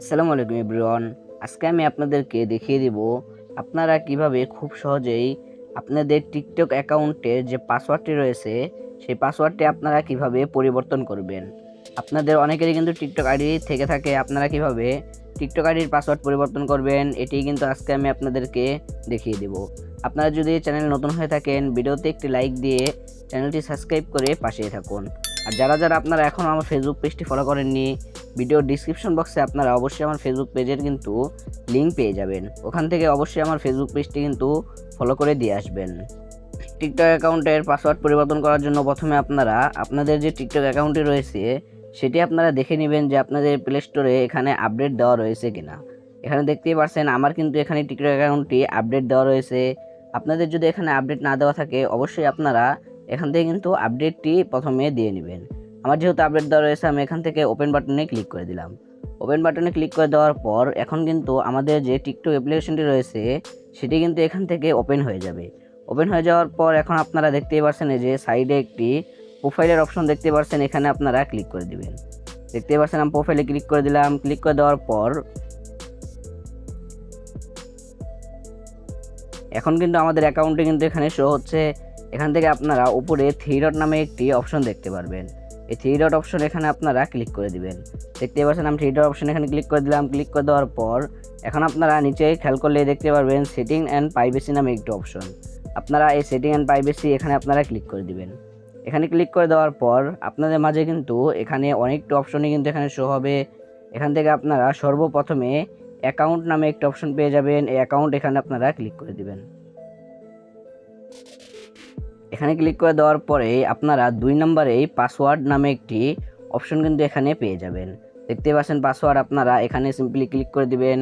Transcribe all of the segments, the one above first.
আসসালামু আলাইকুম এভরিওয়ান। আজকে আমি আপনাদেরকে দেখিয়ে দিব আপনারা কীভাবে খুব সহজেই আপনাদের টিকটক অ্যাকাউন্টের যে পাসওয়ার্ডটি রয়েছে, সেই পাসওয়ার্ডটি আপনারা কীভাবে পরিবর্তন করবেন? আপনাদের অনেকেরই কিন্তু টিকটক আইডি থেকে থাকে, আপনারা কীভাবে টিকটক আইডির পাসওয়ার্ড পরিবর্তন করবেন, এটি কিন্তু আজকে আমি আপনাদেরকে দেখিয়ে দেব। আপনারা যদি চ্যানেল নতুন হয়ে থাকেন, ভিডিওতে একটি লাইক দিয়ে চ্যানেলটি সাবস্ক্রাইব করে পাশেই থাকুন। আর যারা যারা আপনারা এখনও আমার ফেসবুক পেজটি ফলো করেননি ভিডিও ডিসক্রিপশন বক্সে আপনারা অবশ্যই আমার ফেসবুক পেজের কিন্তু লিঙ্ক পেয়ে যাবেন। ওখান থেকে অবশ্যই আমার ফেসবুক পেজটি কিন্তু ফলো করে দিয়ে আসবেন। টিকটক অ্যাকাউন্টের পাসওয়ার্ড পরিবর্তন করার জন্য প্রথমে আপনারা আপনাদের যে টিকটক অ্যাকাউন্টটি রয়েছে, সেটি আপনারা দেখে নেবেন যে আপনাদের প্লে স্টোরে এখানে আপডেট দেওয়া রয়েছে কিনা। এখানে দেখতেই পারছেন আমার কিন্তু এখানে টিকটক অ্যাকাউন্টটি আপডেট দেওয়া রয়েছে। আপনাদের যদি এখানে আপডেট না দেওয়া থাকে, অবশ্যই আপনারা এখান থেকে কিন্তু আপডেটটি প্রথমে দিয়ে নেবেন। আমার যেহেতু আপডেট দেওয়া রয়েছে, আমি এখান থেকে ওপেন বাটনে ক্লিক করে দিলাম। ওপেন বাটনে ক্লিক করে দেওয়ার পর এখন কিন্তু আমাদের যে টিকটক অ্যাপ্লিকেশনটি রয়েছে, সেটি কিন্তু এখান থেকে ওপেন হয়ে যাবে। ওপেন হয়ে যাওয়ার পর এখন আপনারা দেখতেই পাচ্ছেন যে সাইডে একটি প্রোফাইলের অপশন দেখতে পাচ্ছেন এখানে আপনারা ক্লিক করে দিবেন। দেখতে পাচ্ছেন আমি প্রোফাইলে ক্লিক করে দিলাম। ক্লিক করে দেওয়ার পর এখন কিন্তু আমাদের অ্যাকাউন্টে কিন্তু এখানে শো হচ্ছে। এখান থেকে আপনারা উপরে থ্রি ডট নামে একটি অপশন দেখতে পারবেন। এই থ্রি ডট অপশন এখানে আপনারা ক্লিক করে দিবেন। দেখতে পাচ্ছেন আমি থ্রি ডট অপশন এখানে ক্লিক করে দিলাম। ক্লিক করে দেওয়ার পর এখন আপনারা নিচে খেয়াল করলে দেখতে পারবেন সেটিং অ্যান্ড প্রাইভেসি নামে একটি অপশন আপনারা এই সেটিং অ্যান্ড প্রাইভেসি এখানে আপনারা ক্লিক করে দিবেন। এখানে ক্লিক করে দেওয়ার পর আপনাদের মাঝে কিন্তু এখানে অনেকটা অপশনই কিন্তু এখানে শো হবে। এখান থেকে আপনারা সর্বপ্রথমে অ্যাকাউন্ট নামে একটি অপশন পেয়ে যাবেন। এই অ্যাকাউন্ট এখানে আপনারা ক্লিক করে দিবেন। এখানে ক্লিক করে দেওয়ার পরে আপনারা দুই নম্বরেই পাসওয়ার্ড নামে একটি অপশন কিন্তু এখানে পেয়ে যাবেন। দেখতে পাচ্ছেন পাসওয়ার্ড আপনারা এখানে সিম্পলি ক্লিক করে দিবেন।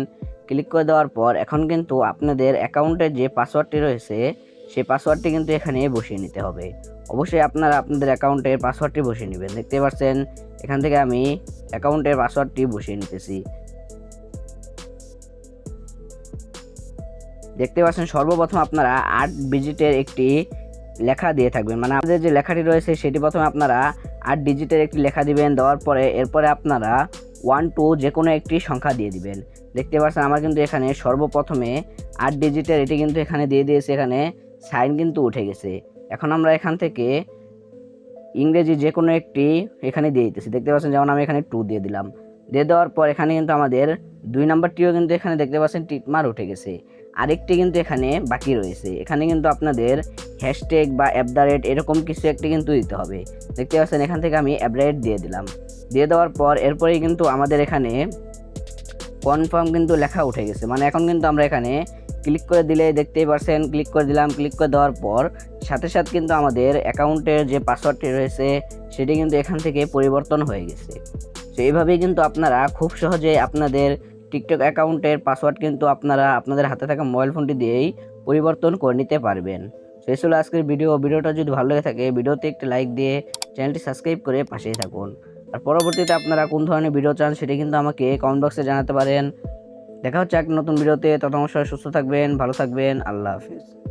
ক্লিক করে দেওয়ার পর এখন কিন্তু আপনাদের অ্যাকাউন্টের যে পাসওয়ার্ডটি রয়েছে, সেই পাসওয়ার্ডটি কিন্তু এখানে বসিয়ে নিতে হবে। অবশ্যই আপনারা আপনাদের অ্যাকাউন্টের পাসওয়ার্ডটি বসিয়ে নেবেন। দেখতে পাচ্ছেন, এখান থেকে আমি অ্যাকাউন্টের পাসওয়ার্ডটি বসিয়ে নিতেছি। দেখতে পাচ্ছেন সর্বপ্রথম আপনারা আট ডিজিটের একটি লেখা দিয়ে থাকবেন। মানে আপনাদের যে লেখাটি রয়েছে, সেটি প্রথমে আপনারা আট ডিজিটের একটি লেখা দিবেন, দেওয়ার পরে এরপরে আপনারা ওয়ান টু যে কোনো একটি সংখ্যা দিয়ে দিবেন। দেখতে পাচ্ছেন আমার কিন্তু এখানে সর্বপ্রথমে আট ডিজিটের এটি কিন্তু এখানে দিয়ে দিয়েছে, এখানে সাইন কিন্তু উঠে গেছে। এখন আমরা এখান থেকে ইংরেজি যে কোনো একটি এখানে দিয়ে দিতেছি। দেখতে পাচ্ছেন যেমন আমি এখানে টু দিয়ে দিলাম। দিয়ে দেওয়ার পর এখানে কিন্তু আমাদের দুই নাম্বারটিও কিন্তু এখানে দেখতে পাচ্ছেন টিকমার উঠে গেছে। আরেকটি কিন্তু এখানে বাকি রয়েছে। এখানে কিন্তু আপনাদের হ্যাশট্যাগ বা অ্যাপ দ্য রেট এরকম কিছু একটি কিন্তু দিতে হবে। দেখতে পাচ্ছেন, এখান থেকে আমি অ্যাপ রেট দিয়ে দিলাম। দিয়ে দেওয়ার পর এরপরেই কিন্তু আমাদের এখানে কনফার্ম কিন্তু লেখা উঠে গেছে। মানে এখন কিন্তু আমরা এখানে ক্লিক করে দিলে দেখতেই পারছেন ক্লিক করে দিলাম ক্লিক করে দেওয়ার পর সাথে সাথে কিন্তু আমাদের অ্যাকাউন্টের যে পাসওয়ার্ডটি রয়েছে, সেটি কিন্তু এখান থেকে পরিবর্তন হয়ে গেছে। তো এইভাবেই কিন্তু আপনারা খুব সহজে আপনাদের টিকটক অ্যাকাউন্টের পাসওয়ার্ড কিন্তু আপনারা আপনাদের হাতে থাকা মোবাইল ফোনটি দিয়েই পরিবর্তন করে নিতে পারবেন। তো এই আজকের ভিডিও। ভিডিওটা যদি ভালো লেগে থাকে, ভিডিওতে একটি লাইক দিয়ে চ্যানেলটি সাবস্ক্রাইব করে পাশেই থাকুন। আর পরবর্তীতে আপনারা কোন ধরনের ভিডিও চান সেটা কিন্তু আমাকে কমেন্ট বক্সে জানাতে পারেন। দেখা হচ্ছে এক নতুন ভিডিওতে। তত সুস্থ থাকবেন, ভালো থাকবেন। আল্লাহ হাফিজ।